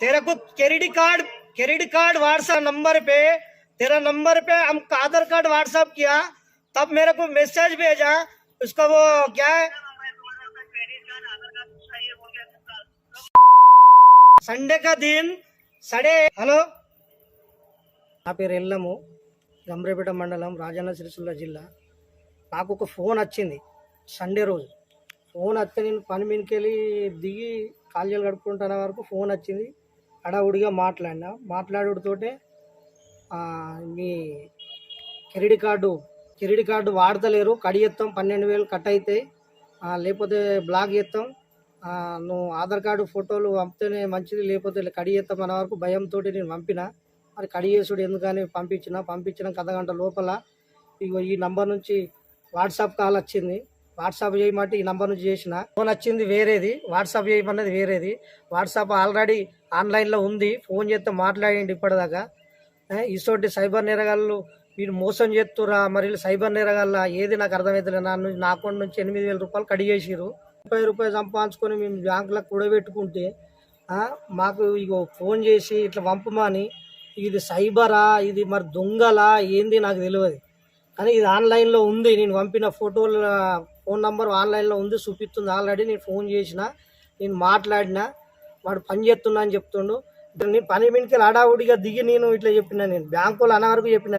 तेरे को credit card credit card WhatsApp number पे तेरा नंबर पे हमको आधार कार्ड व्हाट्सएप किया तब मेरे को मैसेज भेजा उसका वो क्या है సండే కా దిన్ సడే హలో నా పేరు ఎల్లము గంభీరపేట మండలం రాజన్న సిరిసిల్ల జిల్లా నాకు ఒక ఫోన్ వచ్చింది సండే రోజు ఫోన్ వస్తే నేను పని మీదకి వెళ్ళి దిగి కాళ్ళు గడుపుకుంటున్న వరకు ఫోన్ వచ్చింది. హడావుడిగా మాట్లాడినా. మాట్లాడుతోటే మీ క్రెడిట్ కార్డు క్రెడిట్ కార్డు వాడతలేరు. కడిగెత్తాం పన్నెండు వేలు కట్ అవుతాయి లేకపోతే బ్లాక్ చేస్తాం నువ్వు ఆధార్ కార్డు ఫోటోలు పంపితేనే మంచిది లేకపోతే కడిగేస్తాం అన్న వరకు భయంతో నేను పంపిన. మరి కడిగేసుడు ఎందుకని పంపించిన? పంపించిన కథ గంట లోపల ఇగో ఈ నంబర్ నుంచి వాట్సాప్ కాల్ వచ్చింది. వాట్సాప్ చేయమంటే ఈ నంబర్ నుంచి చేసిన. ఫోన్ వచ్చింది వేరేది వాట్సాప్ చేయమన్నది వేరేది. వాట్సాప్ ఆల్రెడీ ఆన్లైన్లో ఉంది. ఫోన్ చేస్తే మాట్లాడండి ఇప్పటిదాకా. ఇటువంటి సైబర్ నేరగాళ్ళు వీళ్ళు మోసం చేస్తురా మరి సైబర్ నేరగాళ్ళ? ఏది నాకు అర్థమవుతలేదు నా నా అకౌంట్ నుంచి ఎనిమిది వేల రూపాయలు కడిగేసిరు ముప్పై రూపాయలు సంపాదించుకొని మేము బ్యాంకులకు కూడబెట్టుకుంటే పెట్టుకుంటే మాకు ఇగో ఫోన్ చేసి ఇట్లా పంపమని ఇది సైబరా ఇది మరి దొంగలా ఏంది నాకు తెలియదు. కానీ ఇది ఆన్లైన్లో ఉంది. నేను పంపిన ఫోటోలు ఫోన్ నంబర్ ఆన్లైన్లో ఉంది చూపిస్తుంది. ఆల్రెడీ నేను ఫోన్ చేసిన నేను మాట్లాడిన వాడు పని చేస్తున్నా అని చెప్తుండు. నేను పని మీదకి హడావుడిగా దిగి నేను ఇట్లా చెప్పిన నేను. బ్యాంకులో అన్న వరకు చెప్పిన